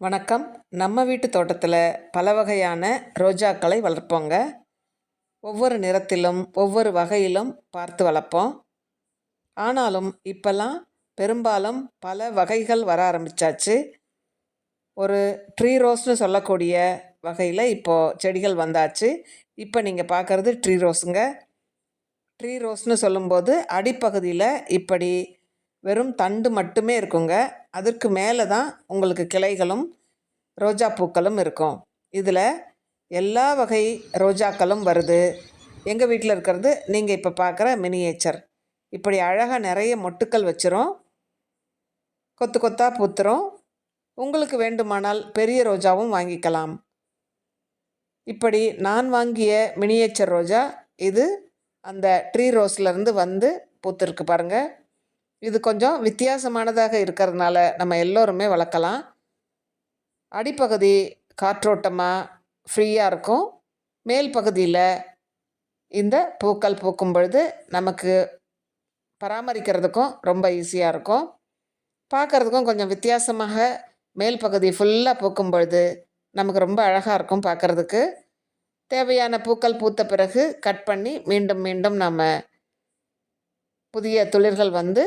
வணக்கம். நம்ம வீட்டு தோட்டத்தில் பல வகையான ரோஜாக்களை வளர்ப்போங்க. ஒவ்வொரு நிறத்திலும் ஒவ்வொரு வகையிலும் பார்த்து வளர்ப்போம். ஆனாலும் இப்போல்லாம் பெரும்பாலும் பல வகைகள் வர ஆரம்பிச்சாச்சு. ஒரு ட்ரீ ரோஸ்னு சொல்லக்கூடிய வகையில் இப்போது செடிகள் வந்தாச்சு. இப்போ நீங்கள் பார்க்குறது ட்ரீ ரோஸுங்க. ட்ரீ ரோஸ்னு சொல்லும்போது அடிப்பகுதியில் இப்படி வெறும் தண்டு மட்டுமே இருக்குங்க. அதற்கு மேலே தான் உங்களுக்கு கிளைகளும் ரோஜா பூக்களும் இருக்கும். இதில் எல்லா வகை ரோஜாக்களும் வருது. எங்கள் வீட்டில் இருக்கிறது நீங்கள் இப்போ பார்க்குற மினியேச்சர். இப்படி அழகாக நிறைய மொட்டுக்கள் வச்சிரும். கொத்து கொத்தாக பூத்துரும். உங்களுக்கு வேண்டுமானால் பெரிய ரோஜாவும் வாங்கிக்கலாம். இப்படி நான் வாங்கிய மினியேச்சர் ரோஜா இது அந்த ட்ரீ ரோஸ்லேருந்து வந்து பூத்துருக்கு பாருங்கள் இது கொஞ்சம் வித்தியாசமானதாக இருக்கிறதுனால நம்ம எல்லோருமே வளர்க்கலாம். அடிப்பகுதி காற்றோட்டமாக ஃப்ரீயாக இருக்கும். மேல் பகுதியில் இந்த பூக்கள் பூக்கும் பொழுது நமக்கு பராமரிக்கிறதுக்கும் ரொம்ப ஈஸியாக இருக்கும். பார்க்குறதுக்கும் கொஞ்சம் வித்தியாசமாக மேல் பகுதி ஃபுல்லாக பூக்கும் பொழுது நமக்கு ரொம்ப அழகாக இருக்கும் பார்க்குறதுக்கு. தேவையான பூக்கள் பூத்த பிறகு கட் பண்ணி மீண்டும் மீண்டும் நம்ம புதிய துளிர்கள் வந்து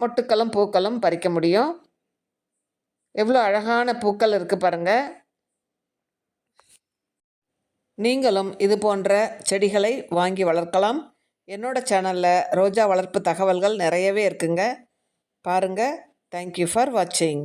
மொட்டுக்களும் பூக்களும் பறிக்க முடியும். எவ்வளோ அழகான பூக்கள் இருக்குது பாருங்கள் நீங்களும் இது போன்ற செடிகளை வாங்கி வளர்க்கலாம். என்னோட சேனலில் ரோஜா வளர்ப்பு தகவல்கள் நிறையவே இருக்குங்க. பாருங்கள் தேங்க்யூ ஃபார் வாட்சிங்